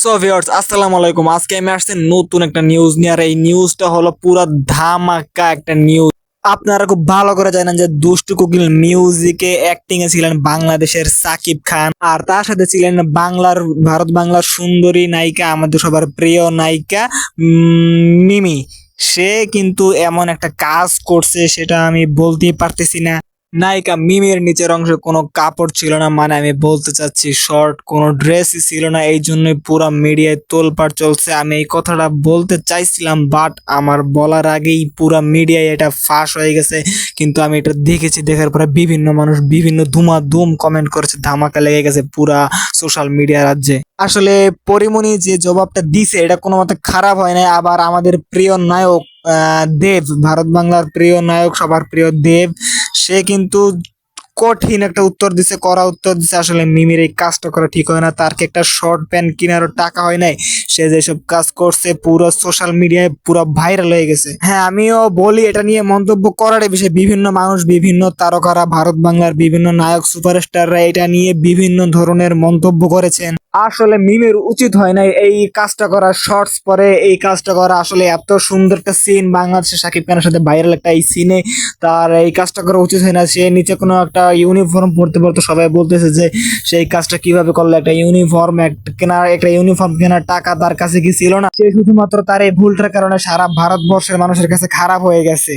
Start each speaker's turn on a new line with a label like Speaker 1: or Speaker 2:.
Speaker 1: So viewers আসসালামু আলাইকুম। আজকে আমি আসছি নতুন একটা নিউজ নিয়ে, আর এই নিউজটা হলো পুরো ধামাকা একটা নিউজ আপনারা খুব ভালো করে জানেন যে দুষ্টু কোকিল মিউজিকে অ্যাক্টিং এ ছিলেন বাংলাদেশের সাকিব খান। আর তার সাথে ছিলেন বাংলার, ভারত বাংলার সুন্দরী নায়িকা, আমাদের সবার প্রিয় নায়িকা মিমি। সে কিন্তু এমন একটা কাজ করছে, সেটা আমি বলতেই পারতেছি না। নায়িকা মিমির নিচের অংশে কোনো কাপড় ছিল না মানে আমি বলতে চাচ্ছি শর্ট, কোনো ড্রেসই ছিল না, এই জন্যই পুরো মিডিয়ায় তোলপাড় চলছে। আমি এই কথাটা বলতে চাইছিলাম বাট আমার বলার আগেই পুরো মিডিয়ায় এটা ফাঁস হয়ে গেছে। কিন্তু আমি এটা দেখেছি, দেখার পরে বিভিন্ন মানুষ বিভিন্ন ধুমা ধুম কমেন্ট করেছে, ধামাকা লেগে গেছে পুরা সোশ্যাল মিডিয়া রাজ্যে। আসলে পরিমণি যে জবাবটা দিছে, এটা কোনো মতে খারাপ হয় না আবার আমাদের প্রিয় নায়ক দেব, ভারত বাংলার প্রিয় নায়ক, সবার প্রিয় দেব সে কিন্তু কঠিন একটা উত্তর দিছে করা উত্তর দিছে। আসলে মিমির এই কাজটা করা ঠিক হয় না। তার কি একটা শর্ট প্যান্ট কেনারও টাকা হয় নাই? সে যেসব কাজ করছে, পুরো সোশ্যাল মিডিয়ায় পুরো ভাইরাল হয়ে গেছে। হ্যাঁ আমিও বলি, এটা নিয়ে মন্তব্য করার বিষয়ে বিভিন্ন মানুষ, বিভিন্ন তারকারা, ভারত বাংলার বিভিন্ন নায়ক সুপারস্টাররা এটা নিয়ে বিভিন্ন ধরনের মন্তব্য করেছেন। আসলে মিমের উচিত হয় না এই কাজটা করা শর্টস পরে। এই কাজটা করা আসলে এত সুন্দর একটা সিন বাংলাদেশের সাকিব খানের সাথে ভাইরাল একটা এই সিনে তার এই কাজটা করা উচিত হয় না সে নিচে কোনো একটা ইউনিফর্ম পরতে পরতে সবাই বলতেছে যে সেই কাজটা কীভাবে করল? একটা ইউনিফর্ম কেনার, একটা ইউনিফর্ম কেনার টাকা তার কাছে কি ছিল না? সে শুধুমাত্র তার এই ভুলটার কারণে সারা ভারতবর্ষের মানুষের কাছে খারাপ হয়ে গেছে।